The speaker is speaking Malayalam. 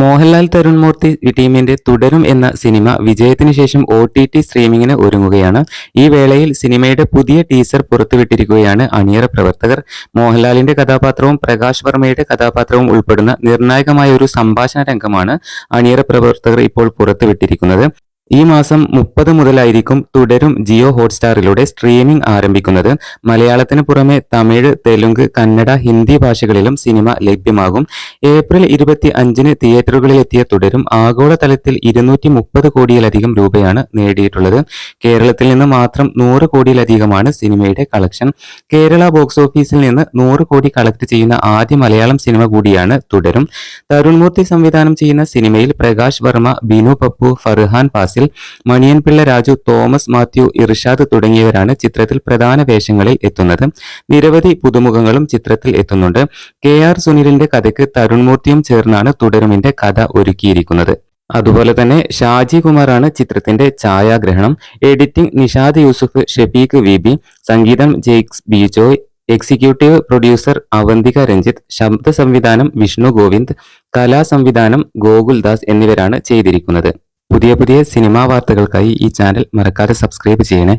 മോഹൻലാൽ തരുൺ മൂർത്തി ടീമിന്റെ തുടരും എന്ന സിനിമ വിജയത്തിന് ശേഷം ഒ ടി ടി സ്ട്രീമിങ്ങിന് ഒരുങ്ങുകയാണ്. ഈ വേളയിൽ സിനിമയുടെ പുതിയ ടീസർ പുറത്തുവിട്ടിരിക്കുകയാണ് അണിയറ പ്രവർത്തകർ. മോഹൻലാലിന്റെ കഥാപാത്രവും പ്രകാശ് വർമ്മയുടെ കഥാപാത്രവും ഉൾപ്പെടുന്ന നിർണായകമായ ഒരു സംഭാഷണ രംഗമാണ് അണിയറ പ്രവർത്തകർ ഇപ്പോൾ പുറത്തുവിട്ടിരിക്കുന്നത്. ഈ മാസം മുപ്പത് മുതലായിരിക്കും തുടരും ജിയോ ഹോട്ട്സ്റ്റാറിലൂടെ സ്ട്രീമിംഗ് ആരംഭിക്കുന്നത്. മലയാളത്തിന് പുറമെ തമിഴ് തെലുങ്ക് കന്നഡ ഹിന്ദി ഭാഷകളിലും സിനിമ ലഭ്യമാകും. ഏപ്രിൽ ഇരുപത്തി അഞ്ചിന് തിയേറ്ററുകളിലെത്തിയ തുടരും ആഗോളതലത്തിൽ ഇരുന്നൂറ്റി മുപ്പത് കോടിയിലധികം രൂപയാണ് നേടിയിട്ടുള്ളത്. കേരളത്തിൽ നിന്ന് മാത്രം നൂറ് കോടിയിലധികമാണ് സിനിമയുടെ കളക്ഷൻ. കേരള ബോക്സ് ഓഫീസിൽ നിന്ന് നൂറ് കോടി കളക്ട് ചെയ്യുന്ന ആദ്യ മലയാളം സിനിമ കൂടിയാണ് തുടരും. തരുൺമൂർത്തി സംവിധാനം ചെയ്യുന്ന സിനിമയിൽ പ്രകാശ് വർമ്മ ബിനു പപ്പു ഫർഹാൻ ഫാസിൽ മണിയൻപിള്ള രാജു തോമസ് മാത്യു ഇർഷാദ് തുടങ്ങിയവരാണ് ചിത്രത്തിൽ പ്രധാന വേഷങ്ങളിൽ എത്തുന്നത്. നിരവധി പുതുമുഖങ്ങളും ചിത്രത്തിൽ എത്തുന്നുണ്ട്. കെ ആർ സുനിലിന്റെ കഥയ്ക്ക് തരുൺമൂർത്തിയും ചേർന്നാണ് തുടരുമിന്റെ കഥ ഒരുക്കിയിരിക്കുന്നത്. അതുപോലെ തന്നെ ഷാജി കുമാറാണ് ചിത്രത്തിന്റെ ഛായാഗ്രഹണം. Editing Nishad Yusuf Shefeek V B സംഗീതം ജെയ്ക്സ് ബിജോയ് എക്സിക്യൂട്ടീവ് പ്രൊഡ്യൂസർ അവന്തിക രഞ്ജിത്ത് ശബ്ദ സംവിധാനം വിഷ്ണു ഗോവിന്ദ് കലാ സംവിധാനം ഗോകുൽദാസ് എന്നിവരാണ് ചെയ്തിരിക്കുന്നത്. പുതിയ പുതിയ സിനിമാ വാർത്തകൾക്കായി ഈ ചാനൽ മറക്കാതെ സബ്സ്ക്രൈബ് ചെയ്യണേ.